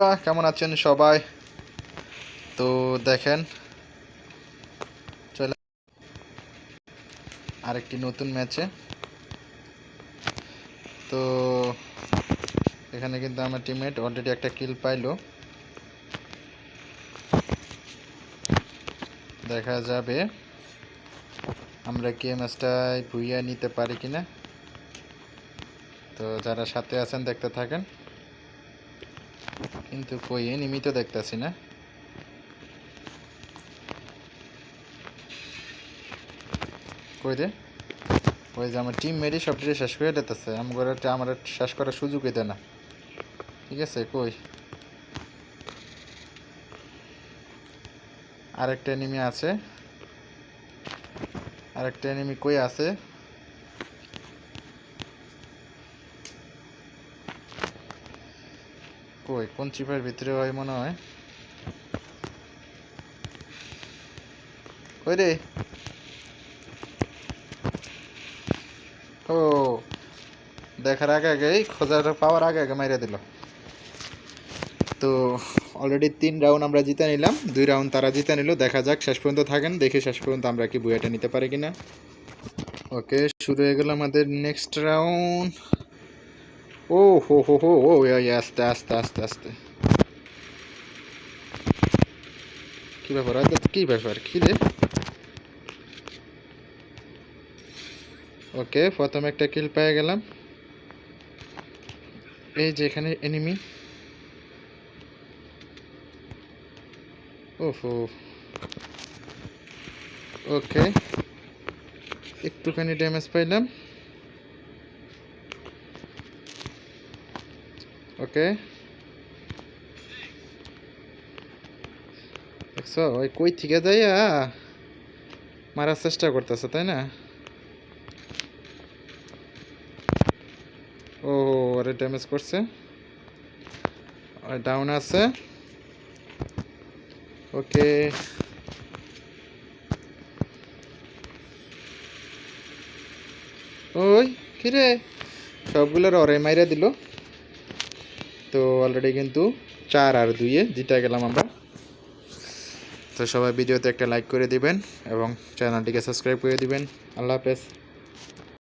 কেমন আছেন সবাই? তো দেখেন, চলে আরেকটি নতুন ম্যাচে। তো এখানে কিন্তু আমার টিমমেট অলরেডি একটা কিল পাইলো। দেখা যাবে আমরা কি ম্যাচটায় ভুইয়া নিতে পারি কিনা। তো যারা সাথে আছেন, দেখতে থাকেন। কিন্তু কই এনিমি তো দেখতেছি না। কই রে? ওই যে আমার টিম মেরি সব কিছু শেষ করে দিতেছে আমার আমার শেষ করার সুযোগই দেয় না। ঠিক আছে, কই? আরেকটা এনিমি আছে। আরেকটা এনিমি কই আছে? কই? কোন চিপের ভিতরে হয় মনে হয়? কই রে? ও, দেখার আগে আগেই খোঁজাটা পাওয়ার আগে আগে মাইরে দিল। তো অলরেডি তিন রাউন্ড আমরা জিতে নিলাম। দুই রাউন্ড তারা জিতে নিল। দেখা যাক, শেষ পর্যন্ত থাকেন। দেখি শেষ পর্যন্ত আমরা কি বুয়াটা নিতে পারি কিনা। ওকে, শুরু হয়ে গেল আমাদের নেক্সট রাউন্ড ও হো হো হো ও আস্তে আস্তে আস্তে আস্তে কি ব্যাপার? আজ কি ব্যাপার? কি রে? ওকে প্রথমে একটা কিল পেয়ে গেলাম। এই যে এখানে এনিমি ওহো ওকে একটুখানি ড্যামেজ পাইলাম। ওকে দেখছ, ওই কই থেকে যাইয়া মারার চেষ্টা করতেছে, তাই না? ও, আরে ড্যামেজ করছে। ডাউন আছে। ওকে ওই, কিরে? সবগুলোর অরে মাইরা দিল। তো অলরেডি কিন্তু চার আর দুইয়ে জিতে গেলাম আমরা। তো সবাই ভিডিওতে একটা লাইক করে দিবেন এবং চ্যানেলটিকে সাবস্ক্রাইব করে দিবেন। আল্লাহ হাফেজ।